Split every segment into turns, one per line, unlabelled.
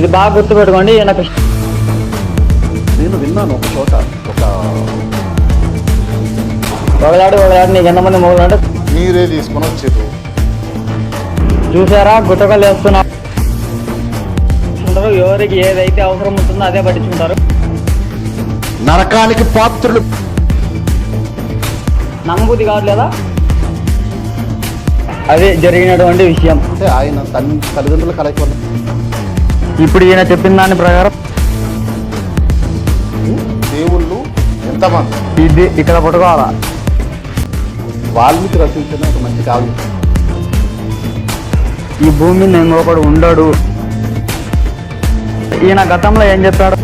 ఇది బాగా గుర్తుపెట్టుకోండి ఈయన కృష్ణ
నేను విన్నాను ఒక చోట ఒక
ఒకలాడు ఒకలాడు నీకు ఎంతమంది మొగులు అంటే
మీరే తీసుకొని వచ్చారు
చూసారా? గుట్టకలు వేస్తున్నారు. ఉంటారు. ఎవరికి ఏదైతే అవసరం ఉంటుందో అదే పట్టించుకుంటారు.
నరకానికి పాత్రులు
నమ్మబుద్ధి కావట్లేదా? అదే జరిగినటువంటి విషయం.
అంటే ఆయన తల్లి తల్లిదండ్రుల కలయిక వల్ల
ఇప్పుడు ఈయన చెప్పిన దాని ప్రకారం
దేవుళ్ళు ఎంతమంది?
ఇది ఇక్కడ పట్టుకోవాలా?
వాల్మీకి రచించిన ఒక మంచి కావ్యం.
ఈ భూమి మీద ఇంకొకడు ఉండడు. ఈయన గతంలో ఏం చెప్పాడు?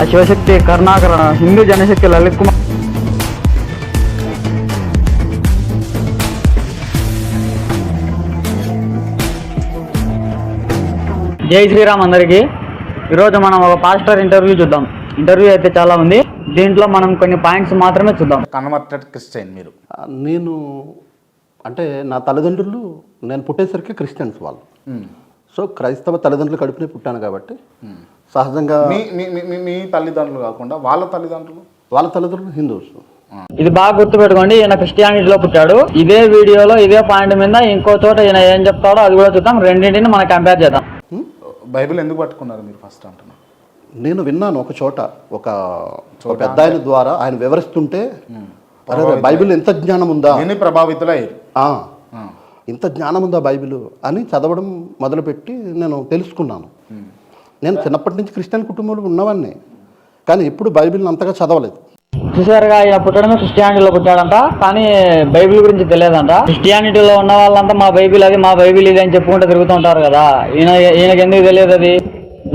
ఆ శివశక్తి కరుణాకర హిందూ జనశక్తి లలిత్ కుమార్ జై శ్రీరామ్ అందరికీ. ఈరోజు మనం ఒక పాస్టర్ ఇంటర్వ్యూ చూద్దాం. ఇంటర్వ్యూ అయితే చాలా ఉంది. దీంట్లో మనం కొన్ని పాయింట్స్ మాత్రమే చూద్దాం.
కన్వర్టెడ్ క్రిస్టియన్ మీరు.
నేను అంటే నా తల్లిదండ్రులు నేను పుట్టేసరికి క్రిస్టియన్స్ వాళ్ళు. సో క్రైస్తవ తల్లిదండ్రులు కడుపునే పుట్టాను కాబట్టి సహజంగా
మీ మీ మీ- మీ మీ తల్లిదండ్రులు కాకుండా వాళ్ళ తల్లిదండ్రులు?
వాళ్ళ తల్లిదండ్రులు హిందూస్.
ఇది బాగా గుర్తుపెట్టుకోండి ఈయన క్రిస్టియానిటీలో పుట్టాడు. ఇదే వీడియోలో ఇదే పాయింట్ మీద ఇంకో చోట ఈయన ఏం చెప్తాడో అది కూడా చూద్దాం. రెండింటిని మనం కంపేర్ చేద్దాం.
బైబిల్ ఎందుకు పట్టుకున్నారు మీరు ఫస్ట్ అంటున్నా?
నేను విన్నాను ఒక చోట ఒక పెద్ద ఆయన ద్వారా ఆయన వివరిస్తుంటే బైబిల్ ఎంత జ్ఞానం ఉందా
ప్రభావితులయ్యారు
ఇంత జ్ఞానం ఉందా బైబిల్ అని చదవడం మొదలుపెట్టి నేను తెలుసుకున్నాను. నేను చిన్నప్పటి నుంచి క్రిస్టియన్ కుటుంబంలో ఉన్నవాడిని. కానీ ఎప్పుడు బైబిల్ని అంతగా చదవలేదు.
చూసారుగా ఈయన పుట్టడమే క్రిస్టియానిటీలో పుట్టాడంట. కానీ బైబిల్ గురించి తెలియదంట. క్రిస్టియానిటీలో ఉన్న వాళ్ళంతా మా బైబిల్ అది మా బైబిల్ ఇది అని చెప్పుకుంటూ తిరుగుతుంటారు కదా. ఈయన ఈయనకి ఎందుకు తెలియదు అది?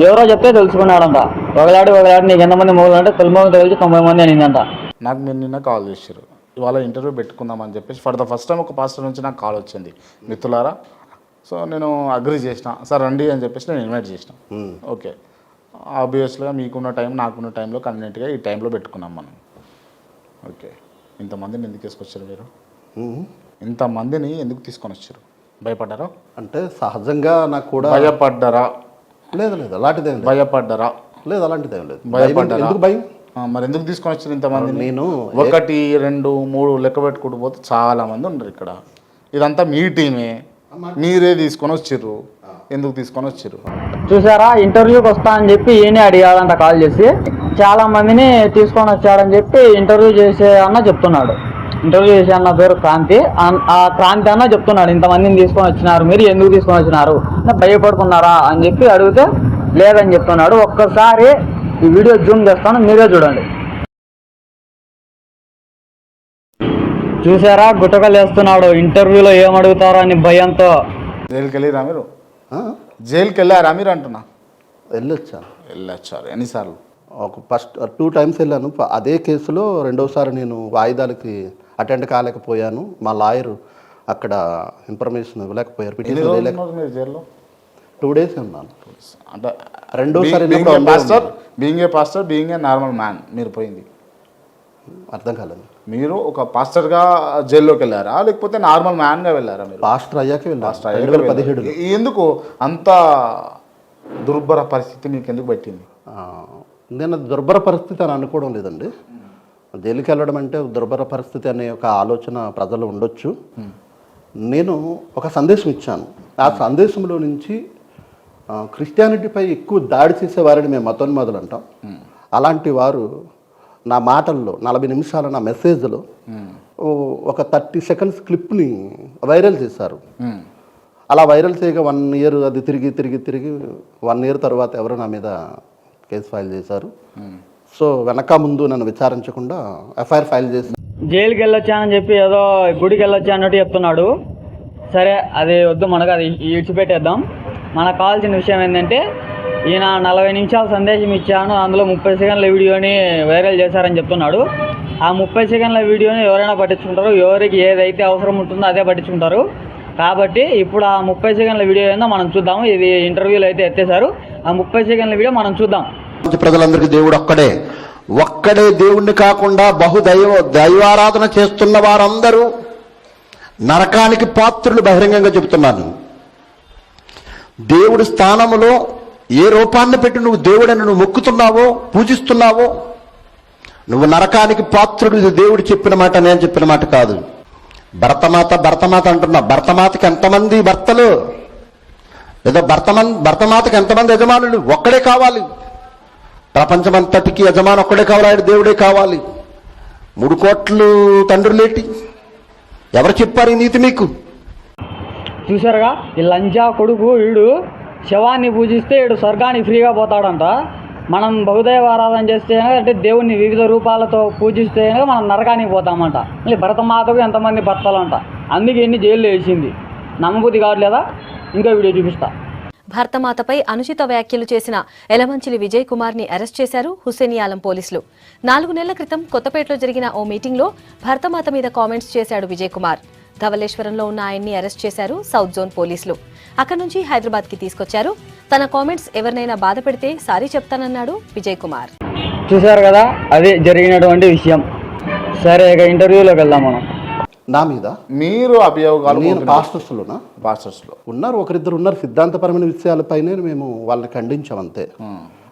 ఎవరో చెప్తే తెలుసుకున్నాడంట. ఒకలాడు ఒకలాడు నీకు ఎంతమంది మొగులు అంటే తొలి మొగులు తెలిసి తొంభై మంది అనిందంట.
నాకు మీరు నిన్న కాల్ చేశారు. ఇవాళ ఇంటర్వ్యూ పెట్టుకుందామని చెప్పేసి ఫర్ ద ఫస్ట్ టైం ఒక పాస్టర్ నుంచి నాకు కాల్ వచ్చింది. మిత్రులారా సో నేను అగ్రి చేసిన. సార్ రండి అని చెప్పేసి నేను ఇన్వైట్ చేసిన. ఓకే. ఆబ్వియస్గా మీకున్న టైం నాకున్న టైంలో కన్వీనెంట్గా ఈ టైంలో పెట్టుకున్నాం మనం. ఓకే. ఇంతమందిని ఎందుకు తీసుకొచ్చారు మీరు. ఇంతమందిని ఎందుకు తీసుకొని వచ్చారు? భయపడ్డారా?
అంటే సహజంగా నాకు కూడా
భయపడ్డారా?
లేదు లేదు. అలాంటిదేం లేదు.
భయపడ్డారా?
లేదు అలాంటిదేం లేదు.
భయపడ్డారా?
భయం- ఎందుకు భయం?
మరి ఎందుకు తీసుకొని వచ్చారు ఇంతమంది
నేను
ఒకటి రెండు మూడు లెక్క పెట్టుకుంటూ పోతే చాలా మంది ఉన్నారు ఇక్కడ. ఇదంతా మీ టీమే. మీరే తీసుకొని వచ్చిర్రు ఎందుకు తీసుకొని వచ్చిర్రు
చూసారా ఇంటర్వ్యూకి వస్తా అని చెప్పి ఈయనే అడిగాడంట కాల్ చేసి. చాలా మందిని తీసుకొని వచ్చాడని చెప్పి ఇంటర్వ్యూ చేసే అన్న చెప్తున్నాడు. ఇంటర్వ్యూ చేసే అన్న పేరు క్రాంతి. ఆ క్రాంతి అన్న చెప్తున్నాడు ఇంతమందిని తీసుకొని వచ్చినారు మీరు ఎందుకు తీసుకొని వచ్చినారు? భయపడుకున్నారా అని చెప్పి అడిగితే లేదని చెప్తున్నాడు. ఒక్కసారి ఈ వీడియో జూమ్ చేస్తాను మీరే చూడండి. చూసారా గుట్టకలు వేస్తున్నాడు. ఇంటర్వ్యూలో ఏం అడుగుతారో అని భయంతో.
జైలుకి వెళ్ళిరా మీరు? జైలుకి వెళ్ళారా మీరు అంటున్నా?
వెళ్ళొచ్చాను
వెళ్ళొచ్చారు ఎన్నిసార్లు?
ఒక ఫస్ట్ టూ టైమ్స్ వెళ్ళాను. అదే కేసులో రెండోసారి నేను వాయిదాలకి అటెండ్ కాలేకపోయాను. మా లాయర్ అక్కడ ఇన్ఫర్మేషన్ ఇవ్వలేకపోయారు పిటిషన్
జైల్లో?
టూ డేస్ ఉన్నాను.
అంటే
రెండోసారి
being a pastor being a normal man మీరు పోయింది.
అర్థం కాలేదు.
మీరు ఒక పాస్టర్గా జైల్లోకి వెళ్ళారా? లేకపోతే నార్మల్ మ్యాన్గా వెళ్ళారా మీరు?
పాస్టర్ అయ్యాక
వెళ్ళారు. ఎందుకు అంత దుర్భర పరిస్థితి మీకు ఎందుకు పెట్టింది?
నేను దుర్భర పరిస్థితి అని అనుకోవడం లేదండి. జైలుకి వెళ్ళడం అంటే దుర్భర పరిస్థితి అనే ఒక ఆలోచన ప్రజలు ఉండొచ్చు. నేను ఒక సందేశం ఇచ్చాను. ఆ సందేశంలో నుంచి క్రిస్టియానిటీపై ఎక్కువ దాడి చేసే వారిని మేము మతోన్మాదులు అంటాం. అలాంటి వారు నా మాటల్లో నలభై నిమిషాల నా మెసేజ్లో ఒక థర్టీ సెకండ్స్ క్లిప్ని వైరల్ చేశారు. అలా వైరల్ చేయగా వన్ ఇయర్ అది తిరిగి తిరిగి తిరిగి వన్ ఇయర్ తర్వాత ఎవరు నా మీద కేసు ఫైల్ చేశారు. సో వెనక ముందు నన్ను విచారించకుండా ఎఫ్ఐఆర్ ఫైల్ చేసి
జైలుకి వెళ్ళొచ్చానని చెప్పి ఏదో గుడికి వెళ్ళొచ్చా అన్నట్టు చెప్తున్నాడు. సరే అది వద్దు మనకు అది ఇడిచిపెట్టేద్దాం మనకు కావాల్సిన విషయం ఏంటంటే ఈయన నలభై నిమిషాల సందేశం ఇచ్చాను. అందులో ముప్పై సెకండ్ల వీడియోని వైరల్ చేశారని చెప్తున్నాడు. ఆ ముప్పై సెకండ్ల వీడియోని ఎవరైనా పట్టించుకుంటారు. ఎవరికి ఏదైతే అవసరం ఉంటుందో అదే పట్టించుకుంటారు. కాబట్టి ఇప్పుడు ఆ ముప్పై సెకండ్ల వీడియో ఏందో మనం చూద్దాము. ఇది ఇంటర్వ్యూలో అయితే ఎత్తేసారు ఆ ముప్పై సెకండ్ల వీడియో మనం చూద్దాం.
ప్రజలందరికీ దేవుడు ఒక్కడే. ఒక్కడే దేవుణ్ణి కాకుండా బహుదైవ దైవారాధన చేస్తున్న వారందరూ నరకానికి పాత్రులు బహిరంగంగా చెబుతున్నాను. దేవుడి స్థానములో ఏ రూపాన్ని పెట్టి నువ్వు దేవుడని నువ్వు మొక్కుతున్నావో పూజిస్తున్నావో? నువ్వు నరకానికి పాత్రుడు ఇది దేవుడు చెప్పిన మాట నేను చెప్పిన మాట కాదు. భర్తమాత భర్తమాత అంటున్నా. భర్తమాతకి ఎంతమంది భర్తలు? లేదా భర్తమన్ భర్తమాతకి ఎంతమంది యజమానులు? ఒక్కడే కావాలి. ప్రపంచమంతటికి యజమాని ఒక్కడే కావాలి ఆయన దేవుడే కావాలి. మూడు కోట్లు తండ్రులేటి. ఎవరు చెప్పారు ఈ నీతి మీకు?
చూసారుగా ఈ లంజా కొడుకు వీడు శవాన్ని పూజిస్తే ఇడు స్వర్గానికి ఫ్రీగా పోతాడంట. మనం బహుదైవ ఆరాధన చేస్తే అంటే దేవుణ్ణి వివిధ రూపాలతో పూజిస్తే మనం నరకానికి పోతామంట. మళ్ళీ భరతమాతకు ఎంతమంది భర్తలు అంట అందుకే ఎన్ని జైల్లో వేసింది. నమ్మబుద్ధి కావట్లేదా? ఇంకో వీడియో చూపిస్తా.
భర్తమాతపై అనుచిత వ్యాఖ్యలు చేసిన ఎలమంచిలి విజయ్ కుమార్ని అరెస్ట్ చేశారు హుసేనియాలం పోలీసులు. నాలుగు నెలల క్రితం కొత్తపేటలో జరిగిన ఓ మీటింగ్లో భర్తమాత మీద కామెంట్స్ చేశాడు విజయ్ కుమార్. ధవలేశ్వరంలో ఉన్న ఆయన్ని అరెస్ట్ చేశారు సౌత్ జోన్ పోలీసులు. అక్కడి నుంచి హైదరాబాద్కి తీసుకొచ్చారు. తన కామెంట్స్ ఎవరినైనా బాధ పెడితే సారీ చెప్తానన్నాడు విజయ్ కుమార్.
చూసారు కదా అది జరిగినటువంటి విషయం. సరే ఇక ఇంటర్వ్యూలోకి వెళ్దాం మనం.
నా మీద
మీరు అభియోగాలు
నేను పాస్టర్స్లోనా?
పాస్టర్స్లో.
ఉన్నారు ఒకరిద్దరు ఉన్నారు. సిద్ధాంతపరమైన విషయాలపైనే మేము వాళ్ళని ఖండించాం అంతే.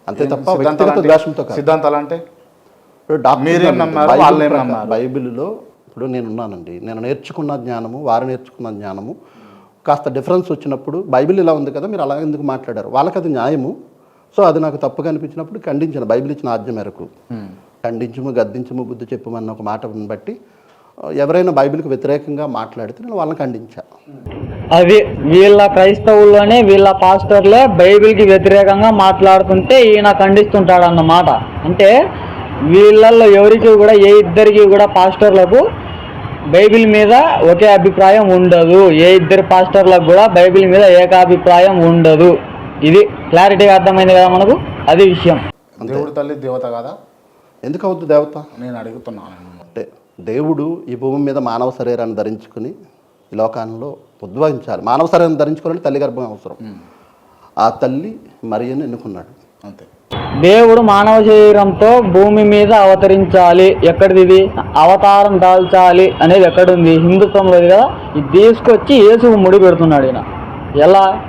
అంతే తప్ప వ్యక్తిగత ద్వేషంతో కాదు.
సిద్ధాంతాలు అంటే?
బైబిల్లో ఇప్పుడు నేను ఉన్నానండి నేను నేర్చుకున్న జ్ఞానము వారు నేర్చుకున్న జ్ఞానము కాస్త డిఫరెన్స్ వచ్చినప్పుడు బైబిల్ ఇలా ఉంది కదా మీరు అలా ఎందుకు మాట్లాడారు? వాళ్ళకి అది న్యాయము. సో అది నాకు తప్పుగా అనిపించినప్పుడు ఖండించాను బైబిల్ ఇచ్చిన ఆజ్ఞ మేరకు. ఖండించము గద్దించము బుద్ధి చెప్పమన్న ఒక మాటను బట్టి ఎవరైనా బైబిల్కి వ్యతిరేకంగా మాట్లాడితే నేను వాళ్ళని ఖండించాను
అది వీళ్ళ క్రైస్తవుల్లోనే వీళ్ళ పాస్టర్లే బైబిల్కి వ్యతిరేకంగా మాట్లాడుతుంటే ఈయన ఖండిస్తుంటాడు అన్నమాట అంటే వీళ్ళల్లో ఎవరికి కూడా ఏ ఇద్దరికి కూడా పాస్టర్లకు బైబిల్ మీద ఒకే అభిప్రాయం ఉండదు. ఏ ఇద్దరు పాస్టర్లకు కూడా బైబిల్ మీద ఏకాభిప్రాయం ఉండదు. ఇది క్లారిటీగా అర్థమైంది కదా మనకు? అది విషయం.
దేవుడి తల్లి దేవత కదా?
ఎందుకు అవుద్దు దేవత?
నేను అడుగుతున్నాను
అంటే దేవుడు ఈ భూమి మీద మానవ శరీరాన్ని ధరించుకుని ఈ లోకాల్లో ఉద్భవించాలి. మానవ శరీరాన్ని ధరించుకోవాలంటే తల్లి గర్భం అవసరం. ఆ తల్లి మరియని ఎన్నుకున్నాడు.
అంతే.
దేవుడు మానవ శరీరంతో భూమి మీద అవతరించాలి. ఎక్కడిది ఇది? అవతారం దాల్చాలి అనేది ఎక్కడుంది? హిందుత్వంలో ఇది కదా. ఇది తీసుకొచ్చి యేసుకు ముడి పెడుతున్నాడు ఈయన. ఎలా?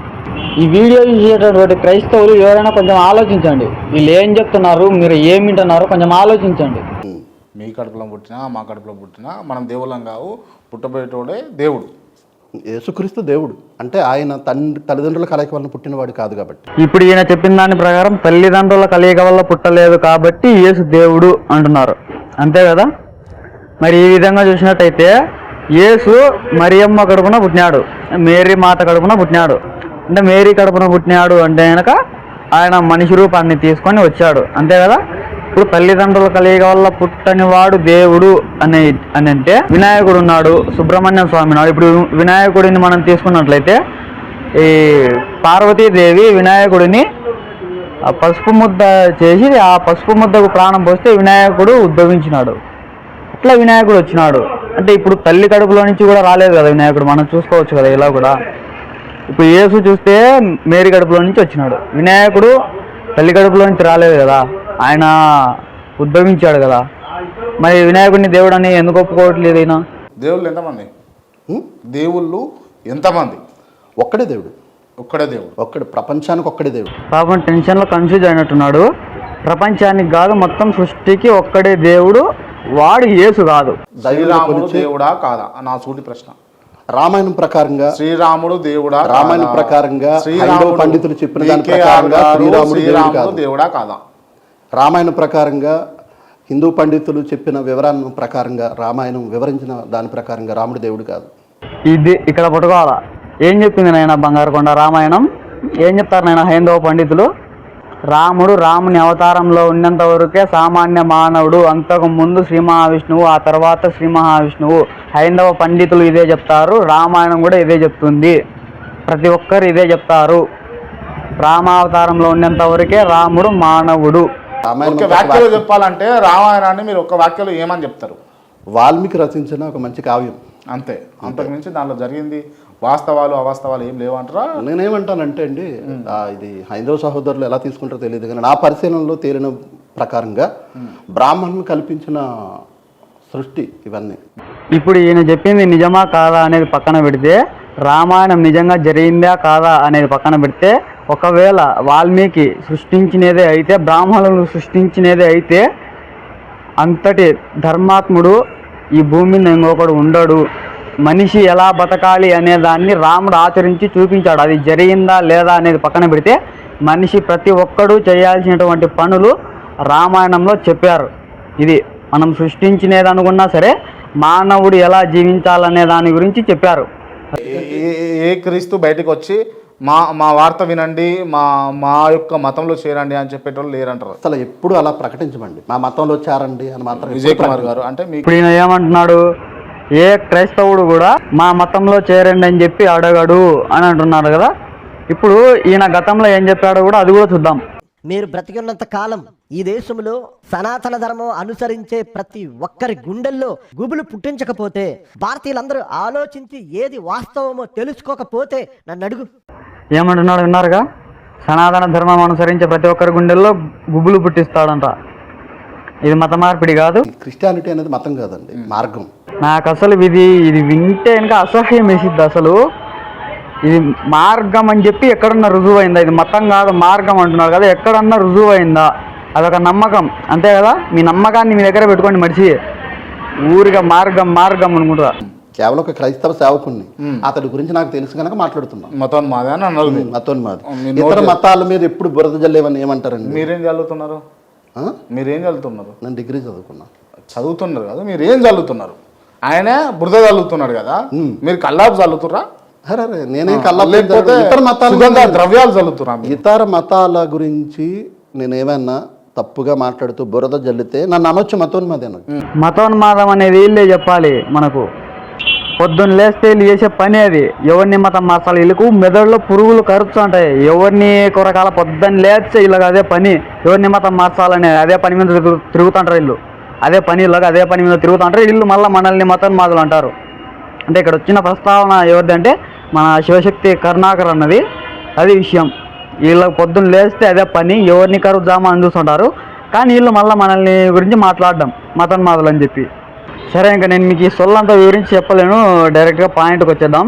ఈ వీడియో చూసేటటువంటి క్రైస్తవులు ఎవరైనా కొంచెం ఆలోచించండి. వీళ్ళు ఏం చెప్తున్నారు? మీరు ఏమింటున్నారు? కొంచెం ఆలోచించండి.
మీ కడుపులో పుట్టినా మా కడుపులో పుట్టినా మనం దేవుళ్ళం కావు. పుట్టబోయేటోడే దేవుడు.
యేసుక్రీస్తు దేవుడు. అంటే ఆయన తండ్రి తల్లిదండ్రుల కలయిక వలన పుట్టినవాడు కాదు కాబట్టి.
ఇప్పుడు ఈయన చెప్పిన దాని ప్రకారం తల్లిదండ్రుల కలయిక వల్ల పుట్టలేదు కాబట్టి యేసు దేవుడు అంటున్నారు. అంతే కదా? మరి ఈ విధంగా చూసినట్టయితే యేసు మరియమ్మ కడుపున పుట్టినాడు. మేరీ మాత కడుపున పుట్టినాడు. అంటే మేరీ కడుపున పుట్టినాడు అంటే కనుక ఆయన మనిషి రూపాన్ని తీసుకొని వచ్చాడు. అంతే కదా? ఇప్పుడు తల్లిదండ్రుల కలయిక వల్ల పుట్టని వాడు దేవుడు అనే అని అంటే వినాయకుడు ఉన్నాడు సుబ్రహ్మణ్యం స్వామి ఉన్నాడు ఇప్పుడు వినాయకుడిని మనం తీసుకున్నట్లయితే ఈ పార్వతీదేవి వినాయకుడిని ఆ పసుపు ముద్ద చేసి ఆ పసుపు ముద్దకు ప్రాణం పోస్తే వినాయకుడు ఉద్భవించినాడు. అట్లా వినాయకుడు వచ్చినాడు. అంటే ఇప్పుడు తల్లి కడుపులో నుంచి కూడా రాలేదు కదా వినాయకుడు. మనం చూసుకోవచ్చు కదా ఇలా కూడా. ఇప్పుడు యేసు చూస్తే మేరీ కడుపులో నుంచి వచ్చినాడు. వినాయకుడు తల్లి కడుపులో నుంచి రాలేదు కదా. ఆయన ఉద్భవించాడు కదా. మరి వినాయకుడిని దేవుడు అని ఎందుకు ఒప్పుకోవట్లేదు ఈయన?
దేవుళ్ళు ఎంతమంది? దేవుళ్ళు ఎంతమంది?
ఒక్కడే దేవుడు.
ఒక్కడే దేవుడు.
ఒక్కడే ప్రపంచానికి ఒక్కడే దేవుడు.
పాపం టెన్షన్లో కన్ఫ్యూజ్ అయినట్టున్నాడు. ప్రపంచానికి కాదు మొత్తం సృష్టికి ఒక్కడే దేవుడు వాడు యేసు కాదు.
శ్రీరాముడు దేవుడా కాదా? నా సూటి ప్రశ్న.
రామాయణం ప్రకారంగా
శ్రీరాముడు దేవుడా?
రామాయణ ప్రకారంగా
శ్రీరాముడు
పండితులు చెప్పిన దాని ప్రకారంగా శ్రీరాముడు దేవుడు కాదు. రామాయణ ప్రకారంగా హిందూ పండితులు చెప్పిన వివరాన్ని ప్రకారంగా రామాయణం వివరించిన దాని ప్రకారంగా రాముడు దేవుడు కాదు.
ఇది ఇక్కడ పట్టుకోవాలా? ఏం చెప్పింది నాయన బంగారుకొండ రామాయణం? ఏం చెప్తారు నాయన హైందవ పండితులు? రాముడు రాముని అవతారంలో ఉన్నంత వరకే సామాన్య మానవుడు అంతకు ముందు శ్రీ మహావిష్ణువు ఆ తర్వాత శ్రీ మహావిష్ణువు. హైందవ పండితులు ఇదే చెప్తారు రామాయణం కూడా ఇదే చెప్తుంది. ప్రతి ఒక్కరు ఇదే చెప్తారు. రామావతారంలో ఉన్నంత వరకే రాముడు మానవుడు.
ఒక
వాక్యం.
చెప్పాలంటే రామాయణాన్ని మీరు ఒక వాక్యంలో ఏమని చెప్తారు?
వాల్మీకి రచించిన ఒక మంచి కావ్యం.
అంతే. అంతకు మించి దానిలో జరిగింది వాస్తవాలు అవాస్తవాలు ఏం లేవంటారా
నేనేమంటానంటే అండి ఆ, ఇది హైందవ సహోదరులు ఎలా తీసుకుంటారో తెలియదు కానీ నా పరిశీలనలో తేలిన ప్రకారంగా బ్రాహ్మణులు కల్పించిన సృష్టి ఇవన్నీ.
ఇప్పుడు ఈయన చెప్పింది నిజమా కాదా అనేది పక్కన పెడితే రామాయణం నిజంగా జరిగిందా కాదా అనేది పక్కన పెడితే ఒకవేళ వాల్మీకి సృష్టించినదే అయితే బ్రాహ్మణులు సృష్టించినదే అయితే అంతటి ధర్మాత్ముడు ఈ భూమి మీద ఇంకొకడు ఉండడు. మనిషి ఎలా బతకాలి అనే దాన్ని రాముడు ఆచరించి చూపించాడు. అది జరిగిందా లేదా అనేది పక్కన పెడితే మనిషి ప్రతి ఒక్కడూ చేయాల్సినటువంటి పనులు రామాయణంలో చెప్పారు. ఇది మనం సృష్టించినది అనుకున్నా సరే మానవుడు ఎలా జీవించాలనే దాని గురించి చెప్పారు.
ఏ- ఏ క్రీస్తు బయటకు వచ్చి మా మా వార్త వినండి మా మా యొక్క మతంలో చేరండి అని చెప్పేటోళ్ళు లేరంటారు.
అసలు ఎప్పుడు అలా ప్రకటించమండి? మా మతంలో చేరండి అని మాత్రం
విజయ్ కుమార్ గారు అంటే మీకు
ఇప్పుడు ఈయన ఏమంటున్నాడు? ఏ క్రైస్తవుడు కూడా మా మతంలో చేరండి అని చెప్పి అడగడు అని అంటున్నాడు కదా? ఇప్పుడు ఈయన గతంలో ఏం చెప్పాడో కూడా అది కూడా చూద్దాం.
మీరు బ్రతికున్నంత కాలం ఈ దేశంలో సనాతన ధర్మం అనుసరించే ప్రతి ఒక్కరి గుండెల్లో గుబులు పుట్టించకపోతే భారతీయులందరూ ఆలోచించి ఏది వాస్తవమో తెలుసుకోకపోతే నన్ను అడుగు.
ఏమంటున్నాడు విన్నారుగా? సనాతన ధర్మం అనుసరించే ప్రతి ఒక్కరి గుండెల్లో గుబులు పుట్టిస్తాడంట. ఇది మత మార్పిడి కాదు.
క్రిస్టియానిటీ అనేది మతం కాదండి మార్గం.
నాకు అసలు ఇది ఇది వింటే ఇంకా అసహ్యం వేసిద్ది అసలు. ఇది మార్గం అని చెప్పి ఎక్కడన్నా రుజువు అయిందా ఇది మతం కాదు మార్గం అంటున్నారు కదా ఎక్కడన్నా రుజువు అయిందా అదొక నమ్మకం. అంతే కదా? మీ నమ్మకాన్ని మీ దగ్గర పెట్టుకోండి మనిషి. ఊరిగా మార్గం మార్గం అనుకుంటా
కేవలం ఒక క్రైస్తవ సేవకుణ్ణి. అతడి గురించి నాకు తెలుసు కనుక మాట్లాడుతున్నాం
మతం మాదే అని అన్నారు మీరు.
మతం మాది
మీరు
ఇతర మతాల మీద ఎప్పుడు బురద జల్లేవని ఏమంటారండి?
మీరేం చదువుతున్నారు?
ఆ?
మీరేం చదువుతున్నారు?
నేను డిగ్రీ చదువుకున్నా.
చదువుతున్నారు కదా మీరు ఏం చల్లుతున్నారు ఆయనే బురద చల్లుతున్నాడు కదా మీరు కల్లాపు చల్లుతురా
నేనే
లేకపోతే
ఇతర మతాల
ద్రవ్యాలు చల్లుతురా మీరు?
ఇతర మతాల గురించి నేను ఏమన్నా తప్పుగా మాట్లాడుతూ బురద జల్లితే నన్ను అనొచ్చు మతోన్మాది
మతోన్మాదం అనేది వీళ్ళే చెప్పాలి మనకు. పొద్దున్న లేస్తే వీళ్ళు చేసే పని అది. ఎవరిని మతం మార్చాలి వీళ్ళకు మెదడులో పురుగులు కరుస్తూ ఉంటాయి. ఎవరిని కొరకాల పొద్దున్న లేస్తే వీళ్ళకి అదే పని. ఎవరిని మతం మార్చాలని అదే పని మీద తిరుగు- తిరుగుతుంటారు వీళ్ళు. అదే పని వీళ్ళకి అదే పని మీద తిరుగుతుంటారు. వీళ్ళు మళ్ళీ మనల్ని మతోన్మాదులు అంటారు. అంటే ఇక్కడ వచ్చిన ప్రస్తావన ఎవరిదంటే మన శివశక్తి కరుణాకర్ అన్నది. అది విషయం. వీళ్ళకి పొద్దున్న లేస్తే అదే పని. ఎవరిని కరుద్దామా అని చూస్తుంటారు. కానీ వీళ్ళు మళ్ళీ మనల్ని గురించి మాట్లాడడం. మతన్మాదులు అని చెప్పి. సరే ఇంకా నేను మీకు ఈ సొల్లంతా వివరించి చెప్పలేను. డైరెక్ట్గా పాయింట్కి వచ్చేద్దాం.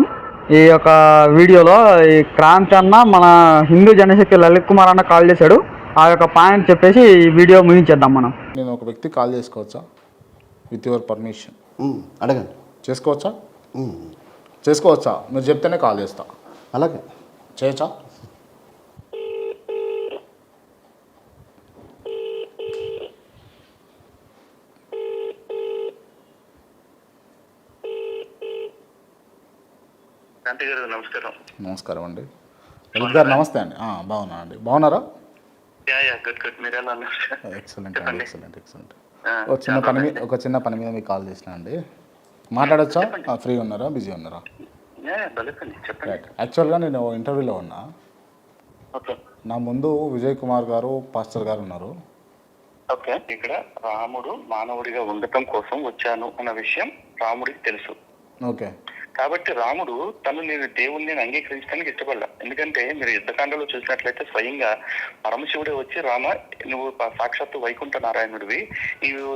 ఈ యొక్క వీడియోలో ఈ క్రాంతి అన్న మన హిందూ జనశక్తి లలిత్ కుమార్ అన్న కాల్ చేశాడు. ఆ యొక్క పాయింట్ చెప్పేసి ఈ వీడియో ముగించేద్దాం మనం.
నేను ఒక వ్యక్తి కాల్ చేసుకోవచ్చా? విత్ యువర్ పర్మిషన్
అడగండి.
చేసుకోవచ్చా? చేసుకోవచ్చా? మీరు చెప్తేనే కాల్ చేస్తా.
అలాగే.
చేయొచ్చా?
శాంతి గారు నమస్కారం.
నమస్కారం అండి. లలిత్ గారు నమస్తే అండి. బాగున్నా అండి బాగున్నారా? ఎక్సలెంట్ అండి ఎక్సలెంట్ ఎక్సలెంట్. ఒక చిన్న పని మీద ఒక చిన్న పని మీద మీకు కాల్ చేసిన అండి. మాట్లాడచ్చా? ఫ్రీ ఉన్నారా? బిజీ ఉన్నారా? రైట్ యాక్చువల్గా నేను ఇంటర్వ్యూలో ఉన్నా.
ఓకే.
నా ముందు విజయ్ కుమార్ గారు పాస్టర్ గారు ఉన్నారు.
ఓకే. ఇక్కడ రాముడు మానవుడిగా ఉండటం కోసం వచ్చాను అన్న విషయం రాముడికి తెలుసు.
ఓకే.
కాబట్టి రాముడు తను నేను దేవుణ్ణి నేను అంగీకరించడానికి ఇష్టపడలే. ఎందుకంటే మీరు యుద్ధకాండలో చూసినట్లయితే స్వయంగా పరమశివుడే వచ్చి రామ నువ్వు సాక్షాత్తు వైకుంఠ నారాయణుడివి నీవు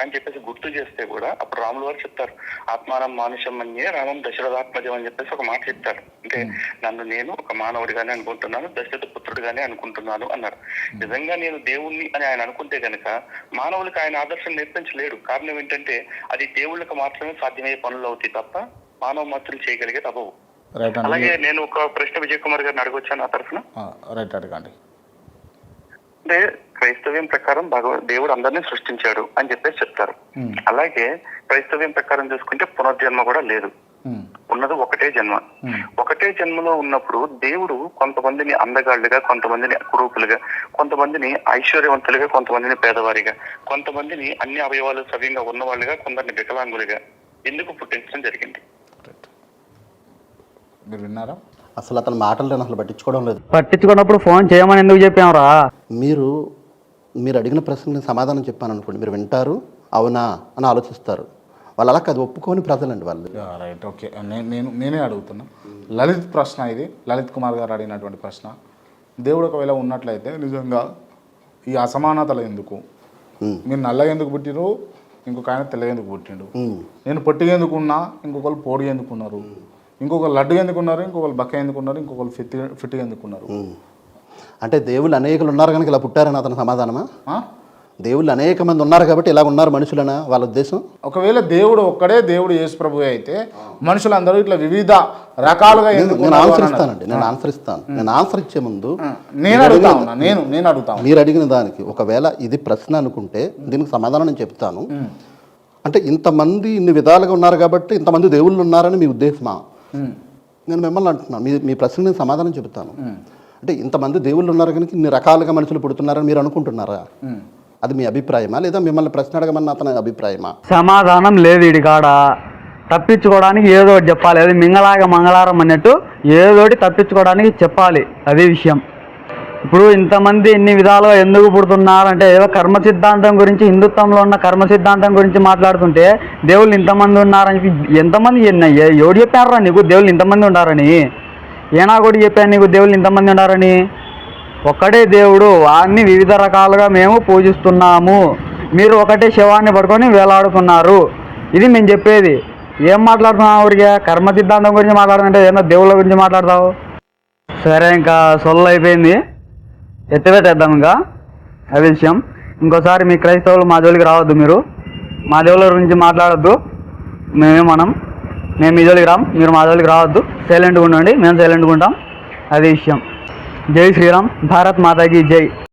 అని చెప్పేసి గుర్తు చేస్తే కూడా అప్పుడు రాములు వారు చెప్తారు. ఆత్మానం మానుషం అన్యే రామం దశరథాత్మజం అని చెప్పేసి ఒక మాట చెప్తారు. అంటే నన్ను నేను ఒక మానవుడిగానే అనుకుంటున్నాను దశరథ పుత్రుడిగానే అనుకుంటున్నాను అన్నారు. నిజంగా నేను దేవుణ్ణి అని ఆయన అనుకుంటే గనక మానవులకు ఆయన ఆదర్శం నేర్పించలేడు. కారణం ఏంటంటే అది దేవుళ్ళకి మాత్రమే సాధ్యమయ్యే పనులు అవుతాయి తప్ప మానవ మాత్రం చేయగలిగే
అండి.
అలాగే నేను ఒక ప్రశ్న విజయ్ కుమార్ గారిని అడగొచ్చాను ఆ తరఫున.
రైట్ అడగండి.
అంటే క్రైస్తవ్యం ప్రకారం భగవ దేవుడు అందరినీ సృష్టించాడు అని చెప్పేసి చెప్తారు. అలాగే క్రైస్తవ్యం ప్రకారం చూసుకుంటే పునర్జన్మ కూడా లేదు. ఉన్నది ఒకటే జన్మ. ఒకటే జన్మలో ఉన్నప్పుడు దేవుడు కొంతమందిని అందగాళ్ళుగా కొంతమందిని కురూపులుగా కొంతమందిని ఐశ్వర్యవంతులుగా కొంతమందిని పేదవారిగా కొంతమందిని అన్ని అవయవాలు సవ్యంగా ఉన్నవాళ్ళుగా కొందరిని వికలాంగులుగా ఎందుకు పుట్టించడం జరిగింది?
మీరు విన్నారా?
అసలు అతని మాటలు నేను అసలు పట్టించుకోవడం లేదు.
పట్టించుకున్నప్పుడు ఫోన్ చేయమని ఎందుకు చెప్పాంరా?
మీరు మీరు అడిగిన ప్రశ్నకు నేను సమాధానం చెప్పాను అనుకోండి మీరు వింటారు అవునా అని ఆలోచిస్తారు. వాళ్ళు అలా కాదు ఒప్పుకొని ప్రజలండి వాళ్ళు.
Right okay. నేను నేను నేనే అడుగుతున్నా. లలిత్ ప్రశ్న ఇది. లలిత్ కుమార్ గారు అడిగినటువంటి ప్రశ్న. దేవుడు ఒకవేళ ఉన్నట్లయితే నిజంగా ఈ అసమానతలు ఎందుకు? మీరు నల్లగా ఎందుకు పుట్టిరు ఇంకొక ఆయన తెల్లగా ఎందుకు పుట్టిండు? నేను పొట్టిగా ఎందుకున్నా ఇంకొకరు పొడిగా ఎందుకున్నారు ఇంకొకరు లడ్డు ఎందుకున్నారు ఇంకొకరు బక్క ఎందుకున్నారు ఇంకొకరు ఫిట్ ఫిట్గా ఎందుకున్నారు
అంటే దేవుళ్ళు అనేకులు ఉన్నారు కనుక ఇలా పుట్టారని అతని సమాధానమా? దేవుళ్ళు అనేక మంది ఉన్నారు కాబట్టి ఇలా ఉన్నారు మనుషులనా వాళ్ళ ఉద్దేశం?
ఒకవేళ దేవుడు ఒక్కడే దేవుడు యేసు ప్రభు అయితే మనుషులందరూ ఇట్లా వివిధ రకాలుగా
నేను ఆన్సర్ ఇస్తానండి నేను ఆన్సర్ ఇస్తాను. నేను ఆన్సర్ ఇచ్చే ముందు
నేను అడుగుతా ఉన్నా నేను నేను అడుగుతా ఉన్నా.
మీరు అడిగిన దానికి ఒకవేళ ఇది ప్రశ్న అనుకుంటే దీనికి సమాధానం నేను చెప్తాను. అంటే ఇంతమంది ఇన్ని విధాలుగా ఉన్నారు కాబట్టి ఇంతమంది దేవుళ్ళు ఉన్నారని మీ ఉద్దేశమా. నేను మిమ్మల్ని అంటున్నాను. మీ మీ ప్రశ్న నేను సమాధానం చెబుతాను. అంటే ఇంతమంది దేవుళ్ళు ఉన్నారు కనుక ఇన్ని రకాలుగా మనుషులు పుడుతున్నారని మీరు అనుకుంటున్నారా. అది మీ అభిప్రాయమా? లేదా మిమ్మల్ని ప్రశ్న అడగమని అతని అభిప్రాయమా?
సమాధానం లేదు ఇడి కాడ. తప్పించుకోవడానికి ఏదో ఒకటి చెప్పాలి. అది మింగలాగా మంగళారం అన్నట్టు ఏదో ఒకటి తప్పించుకోవడానికి చెప్పాలి. అదే విషయం. ఇప్పుడు ఇంతమంది ఇన్ని విధాలుగా ఎందుకు పుడుతున్నారు అంటే ఏదో కర్మ సిద్ధాంతం గురించి హిందుత్వంలో ఉన్న కర్మ సిద్ధాంతం గురించి మాట్లాడుతుంటే దేవుళ్ళు ఇంతమంది ఉన్నారని చెప్పి ఎంతమంది ఎవడు చెప్పారా నీకు? దేవుళ్ళు ఇంతమంది ఉన్నారని ఏనా కూడా చెప్పాను నీకు? దేవుళ్ళు ఇంతమంది ఉన్నారని ఒక్కడే దేవుడు. వారిని వివిధ రకాలుగా మేము పూజిస్తున్నాము. మీరు ఒకటే శవాన్ని పట్టుకొని వేలాడుతున్నారు. ఇది మేము చెప్పేది. ఏం మాట్లాడుతున్నావు ఊరికే? కర్మ సిద్ధాంతం గురించి మాట్లాడుతుంటే ఏదో దేవుళ్ళ గురించి మాట్లాడతావు? సరే ఇంకా సొల్లు అయిపోయింది. ఎత్తిపెట్టేద్దాం ఇంకా. అదే విషయం. ఇంకోసారి మీ క్రైస్తవులు మా జోలికి రావద్దు మీరు. మా దేవుళ్ళ గురించి మాట్లాడొద్దు. మేమే మనం. మేము మీ జోలికి రాం. మీరు మా జోలికి రావద్దు. సైలెంట్గా ఉండండి. మేము సైలెంట్గా ఉంటాం. అది విషయం. జై శ్రీరామ్. భారత్ మాతాకి జై.